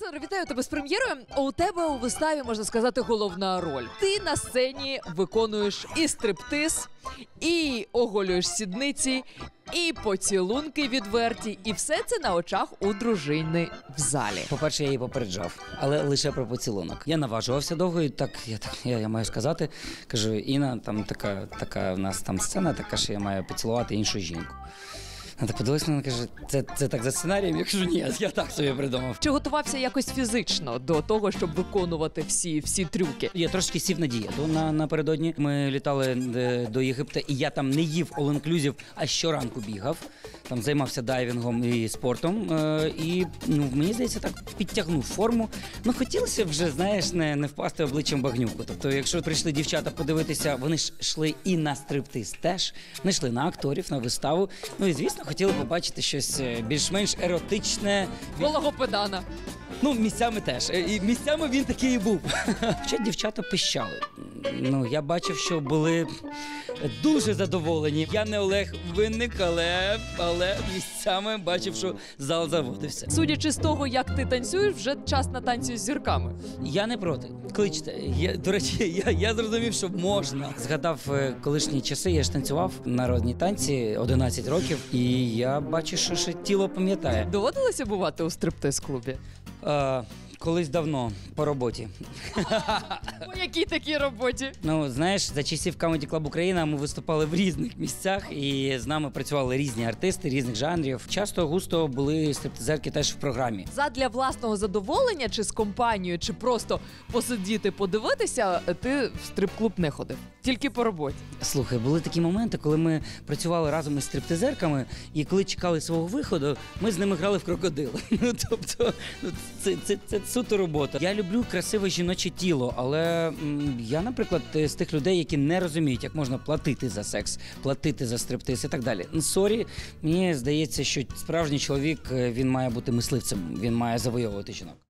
Олександр, вітаю тебе з прем'єрою. У тебе у виставі можна сказати головна роль. Ти на сцені виконуєш і стриптиз, і оголюєш сідниці, і поцілунки відверті, і все це на очах у дружини в залі. По-перше, я її попереджав, але лише про поцілунок. Я наважувався довго, і так я так я, я маю сказати. Кажу, Інна, там така, така в нас там сцена, така що я маю поцілувати іншу жінку. Вона так подивилась на мене каже, це, це так за сценарієм. Я кажу, ні, я так собі придумав. Чи готувався якось фізично до того, щоб виконувати всі, всі трюки? Я трошки сів на дієту на, напередодні. Ми літали е, до Єгипта, і я там не їв all-inclusive, а щоранку бігав. Там займався дайвінгом і спортом. Е, і ну, мені здається, так підтягнув форму. Ну хотілося б вже, знаєш, не, не впасти обличчям багнюку. Тобто, якщо прийшли дівчата подивитися, вони ж йшли і на стриптиз теж. Вони йшли на акторів, на виставу. Ну і звісно, хотіли побачити щось е, більш-менш еротичне. Голого педана. Ну, місцями теж. Е, І місцями він такий і був. Хоча дівчата пищали. Ну, я бачив, що були дуже задоволені. Я не Олег Винник, але, але місцями бачив, що зал заводився. Судячи з того, як ти танцюєш, вже час на танці з зірками. Я не проти. Кличте. Я, до речі, я, я зрозумів, що можна. Згадав е, колишні часи, я ж танцював народні танці 11 років, і я бачу, що ще тіло пам'ятає. Доводилося бувати у стриптиз-клубі? Е, колись давно по роботі. У якій такій роботі? Ну, знаєш, за часів Comedy Club Україна ми виступали в різних місцях, і з нами працювали різні артисти різних жанрів. Часто густо були стриптизерки теж в програмі. Задля власного задоволення, чи з компанією, чи просто посидіти, подивитися, ти в стрип-клуб не ходив. Тільки по роботі. Слухай, були такі моменти, коли ми працювали разом із стриптизерками, і коли чекали свого виходу, ми з ними грали в крокодили. Ну тобто, ну, це, це, це суто робота. Я люблю красиве жіноче тіло, але я, наприклад, з тих людей, які не розуміють, як можна платити за секс, платити за стриптиз і так далі. Ну, Сорі, мені здається, що справжній чоловік е, він має бути мисливцем, він має завойовувати жінок.